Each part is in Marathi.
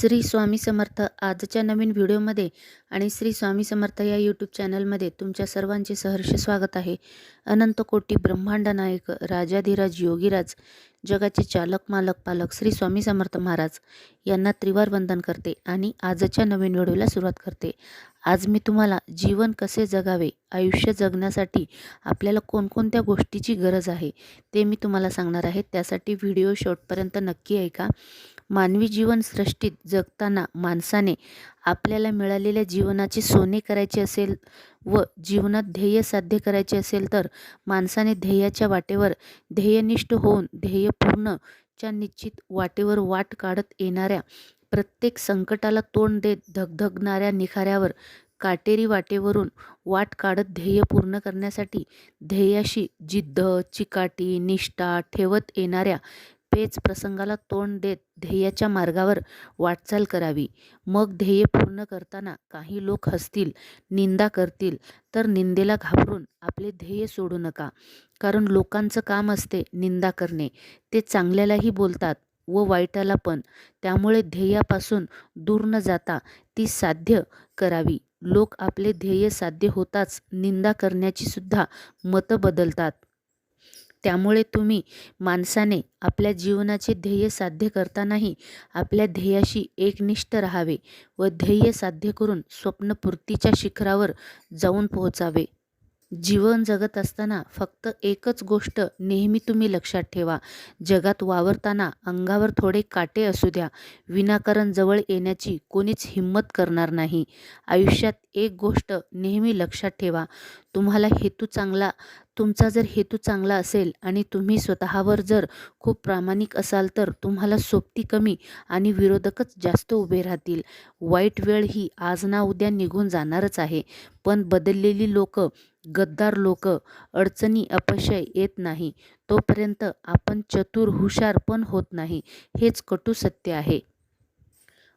श्री स्वामी समर्थ आजच्या नवीन व्हिडिओमध्ये आणि श्री स्वामी समर्थ या यूट्यूब चॅनलमध्ये तुमच्या सर्वांचे सहर्ष स्वागत आहे. अनंत कोटी ब्रह्मांड नायक राजाधिराज योगीराज जगाचे चालक मालक पालक श्री स्वामी समर्थ महाराज यांना त्रिवार वंदन करते आणि आजच्या नवीन व्हिडिओला सुरुवात करते. आज मी तुम्हाला जीवन कसे जगावे आयुष्य जगण्यासाठी आपल्याला कोणकोणत्या गोष्टीची गरज आहे ते मी तुम्हाला सांगणार आहे. त्यासाठी व्हिडिओ शेवटपर्यंत नक्की ऐका. मानवी जीवन सृष्टीत जगताना माणसाने आपल्याला मिळालेल्या जीवनाचे सोने करायचे असेल व जीवनात ध्येय साध्य करायचे असेल तर माणसाने ध्येयाच्या वाटेवर ध्येयनिष्ठ होऊन ध्येयपूर्णच्या निश्चित वाटेवर वाट काढत येणाऱ्या प्रत्येक संकटाला तोंड देत धगधगणाऱ्या निखाऱ्यावर काटेरी वाटेवरून वाट काढत ध्येय पूर्ण करण्यासाठी ध्येयाशी जिद्द चिकाटी निष्ठा ठेवत येणाऱ्या पेच प्रसंगाला तोंड देत ध्येयाच्या मार्गावर वाटचाल करावी. मग ध्येय पूर्ण करताना काही लोक हसतील निंदा करतील तर निंदेला घाबरून आपले ध्येय सोडू नका. कारण लोकांचं काम असते निंदा करणे. ते चांगल्यालाही बोलतात व वाईटाला पण. त्यामुळे ध्येयापासून दूर न जाता ती साध्य करावी. लोक आपले ध्येय साध्य होताच निंदा करण्याची सुद्धा मतं बदलतात. त्यामुळे तुम्ही माणसाने आपल्या जीवनाचे ध्येय साध्य करतानाही आपल्या ध्येयाशी एकनिष्ठ राहावे व ध्येय साध्य करून स्वप्नपूर्तीच्या शिखरावर जाऊन पोहोचावे. जीवन जगत असताना फक्त एकच गोष्ट नेहमी तुम्ही लक्षात ठेवा. जगात वावरताना अंगावर थोडे काटे असू द्या. विनाकारण जवळ येण्याची कोणीच हिंमत करणार नाही. आयुष्यात एक गोष्ट नेहमी लक्षात ठेवा. तुम्हाला हेतू चांगला तुमचा जर हेतू चांगला असेल आणि तुम्ही स्वतःवर जर खूप प्रामाणिक असाल तर तुम्हाला सोबती कमी आणि विरोधकच जास्त उभे राहतील. वाईट वेळ ही आज ना उद्या निघून जाणारच आहे. पण बदललेली लोक गद्दार लोक अडचणी अपशय येत नाही. तोपर्यंत आपण चतुर हुशार पण होत नाही. हेच कटू सत्य आहे.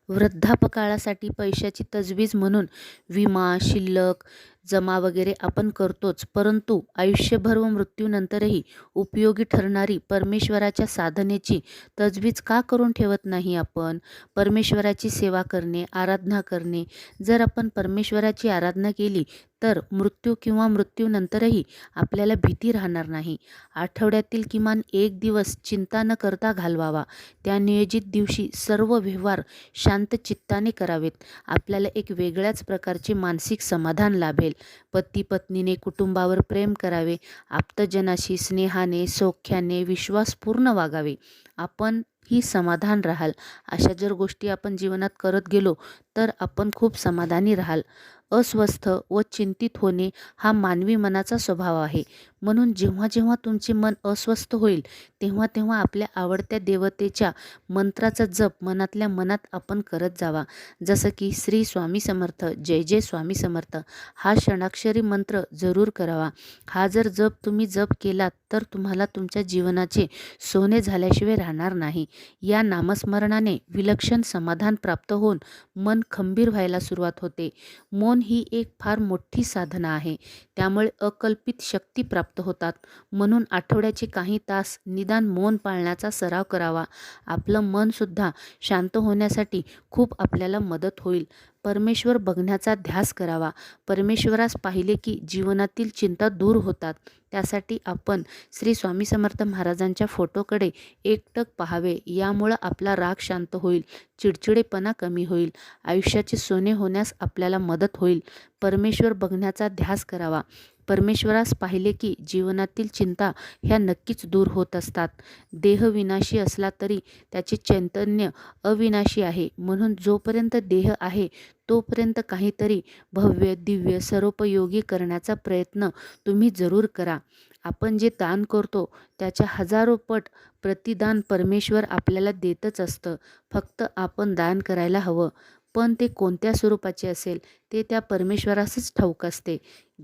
वृद्धापकाळासाठी पैशाची तजवीज म्हणून विमा शिल्लक जमा वगैरे आपण करतोच परंतु आयुष्यभर व मृत्यूनंतरही उपयोगी ठरणारी परमेश्वराच्या साधनेची तजवीज का करून ठेवत नाही आपण? परमेश्वराची सेवा करणे आराधना करणे जर आपण परमेश्वराची आराधना केली तर मृत्यू किंवा मृत्यूनंतरही आपल्याला भीती राहणार नाही. आठवड्यातील किमान एक दिवस चिंता न करता घालवावा. त्या नियोजित दिवशी सर्व व्यवहार शांत चित्ताने करावेत. आपल्याला एक वेगळ्याच प्रकारचे मानसिक समाधान लाभेल. पती पत्नीने कुटुंबावर प्रेम करावे. आप्तजनाशी स्नेहाने सौख्याने विश्वासपूर्ण वागावे. आपण ही समाधान राहाल. अशा जर गोष्टी आपण जीवनात करत गेलो तर आपण खूप समाधानी राहाल. अस्वस्थ व चिंतित होणे हा मानवी मनाचा स्वभाव आहे. म्हणून जेव्हा जेव्हा तुमचे मन अस्वस्थ होईल तेव्हा तेव्हा आपल्या आवडत्या देवतेच्या मंत्राचा जप मनातल्या मनात आपण करत जावा. जसं की श्री स्वामी समर्थ जय जय स्वामी समर्थ हा षणाक्षरी मंत्र जरूर करावा. हा जर जप तुम्ही जप केलात तर तुम्हाला तुमच्या जीवनाचे सोने झाल्याशिवाय राहणार नाही. या नामस्मरणाने विलक्षण समाधान प्राप्त होऊन मन खंबीर व्हायला सुरुवात होते. मन ही एक फार मोठी साधना आहे. त्यामुळे अकल्पित शक्ती प्राप्त होतात. म्हणून आठवड्याचे काही तास निदान मौन पाळण्याचा सराव करावा. आपलं मनसुद्धा शांत होण्यासाठी खूप आपल्याला मदत होईल. परमेश्वर बघण्याचा ध्यास करावा. परमेश्वरास पाहिले की जीवनातील चिंता दूर होतात. त्यासाठी आपण श्री स्वामी समर्थ महाराजांच्या फोटोकडे एकटक पाहावे. यामुळं आपला राग शांत होईल चिडचिडेपणा कमी होईल आयुष्याचे सोने होण्यास आपल्याला मदत होईल. परमेश्वर बघण्याचा ध्यास करावा. परमेश्वरास पाहिले की जीवनातील चिंता ह्या नक्कीच दूर होत असतात. देह विनाशी असला तरी त्याचे चैतन्य अविनाशी आहे. म्हणून जोपर्यंत देह आहे तोपर्यंत काहीतरी भव्य दिव्य सर्वोपयोगी करण्याचा प्रयत्न तुम्ही जरूर करा. आपण जे दान करतो त्याच्या हजारो पट प्रतिदान परमेश्वर आपल्याला देतच असतं. फक्त आपण दान करायला हवं. पण ते कोणत्या स्वरूपाचे असेल ते त्या परमेश्वरासच ठाऊक असते.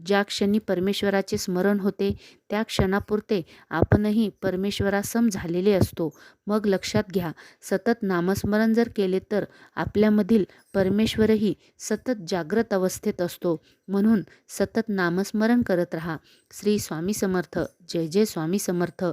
ज्या क्षणी परमेश्वराचे स्मरण होते त्या क्षणापुरते आपणही परमेश्वरासम झालेले असतो. मग लक्षात घ्या सतत नामस्मरण जर केले तर आपल्यामधील परमेश्वरही सतत जाग्रत अवस्थेत असतो. म्हणून सतत नामस्मरण करत राहा. श्री स्वामी समर्थ. जय जय स्वामी समर्थ.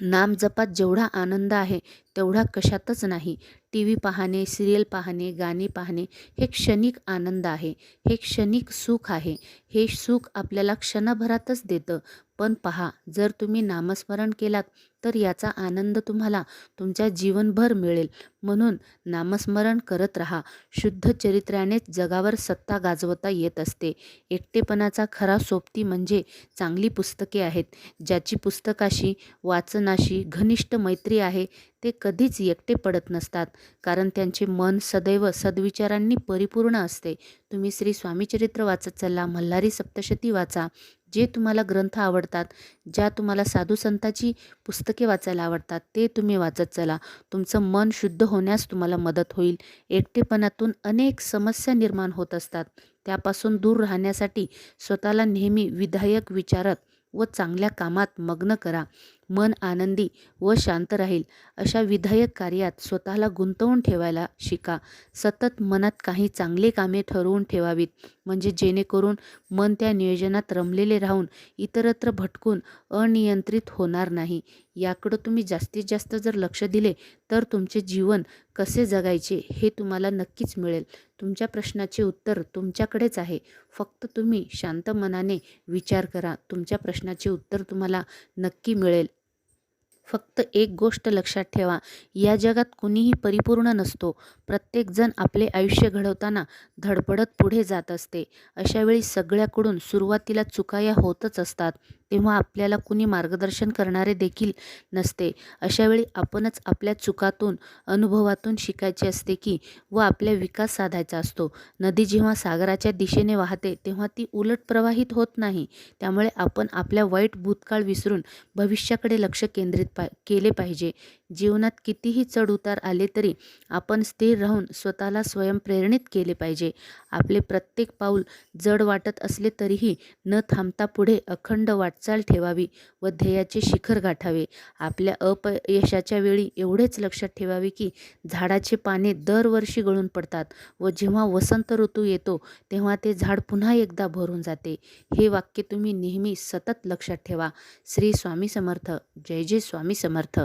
नामजपात जेवढा आनंद आहे तेवढा कशातच नाही. टी व्ही पाहणे सिरियल पाहणे गाणी पाहणे हे क्षणिक आनंद आहे. हे क्षणिक सुख आहे. हे सुख आपल्याला क्षणभरातच देतं. पण पहा जर तुम्ही नामस्मरण केलात तर याचा आनंद तुम्हाला तुमच्या जीवनभर मिळेल. म्हणून नामस्मरण करत राहा. शुद्ध चरित्र्यानेच जगावर सत्ता गाजवता येत असते. एकटेपणाचा खरा सोबती म्हणजे चांगली पुस्तके आहेत. ज्याची पुस्तकाशी वाचनाशी घनिष्ठ मैत्री आहे ते कधीच एकटे पडत नसतात. कारण त्यांचे मन सदैव सद्विचारांनी परिपूर्ण असते. तुम्ही श्री स्वामीचरित्र वाचत चला मल्हारी सप्तशती वाचा. जे तुम्हाला ग्रंथ आवडतात ज्या तुम्हाला साधू संताची पुस्तके वाचायला आवडतात ते तुम्ही वाचत चला. तुमचं मन शुद्ध होण्यास तुम्हाला मदत होईल. एकटेपणातून अनेक समस्या निर्माण होत असतात. त्यापासून दूर राहण्यासाठी स्वतःला नेहमी विधायक विचारत व चांगल्या कामात मग्न करा. मन आनंदी व शांत राहील अशा विधायक कार्यात स्वतःला गुंतवून ठेवायला शिका. सतत मनात काही चांगले कामे ठरवून ठेवावीत म्हणजे जेणेकरून मन त्या नियोजनात रमलेले राहून इतरत्र भटकून अनियंत्रित होणार नाही. याकडं तुम्ही जास्तीत जास्त जर लक्ष दिले तर तुमचे जीवन कसे जगायचे हे तुम्हाला नक्कीच मिळेल. तुमच्या प्रश्नाचे उत्तर तुमच्याकडेच आहे. फक्त तुम्ही शांत मनाने विचार करा. तुमच्या प्रश्नाचे उत्तर तुम्हाला नक्की मिळेल. फक्त एक गोष्ट लक्षात ठेवा या जगात कुणीही परिपूर्ण नसतो. प्रत्येकजण आपले आयुष्य घडवताना धडपडत पुढे जात असते. अशावेळी सगळ्याकडून सुरुवातीला चुकाया होतच असतात. तेव्हा आपल्याला कुणी मार्गदर्शन करणारे देखील नसते. अशावेळी आपणच आपल्या चुकातून अनुभवातून शिकायचे असते की व आपल्या विकास साधायचा असतो. नदी जेव्हा सागराच्या दिशेने वाहते तेव्हा ती उलट प्रवाहित होत नाही. त्यामुळे आपण आपल्या वाईट भूतकाळ विसरून भविष्याकडे लक्ष केंद्रित पा केले पाहिजे. जीवनात कितीही चढउतार आले तरी आपण स्थिर राहून स्वतःला स्वयंप्रेरणित केले पाहिजे. आपले प्रत्येक पाऊल जड वाटत असले तरीही न थांबता पुढे अखंड वाटचाल ठेवावी व ध्येयाचे शिखर गाठावे. आपल्या अपयशाच्या वेळी एवढेच लक्षात ठेवावे की झाडाचे पाने दरवर्षी गळून पडतात व जेव्हा वसंत ऋतू येतो तेव्हा ते झाड पुन्हा एकदा भरून जाते. हे वाक्य तुम्ही नेहमी सतत लक्षात ठेवा. श्री स्वामी समर्थ. जय जय स्वामी समर्थ.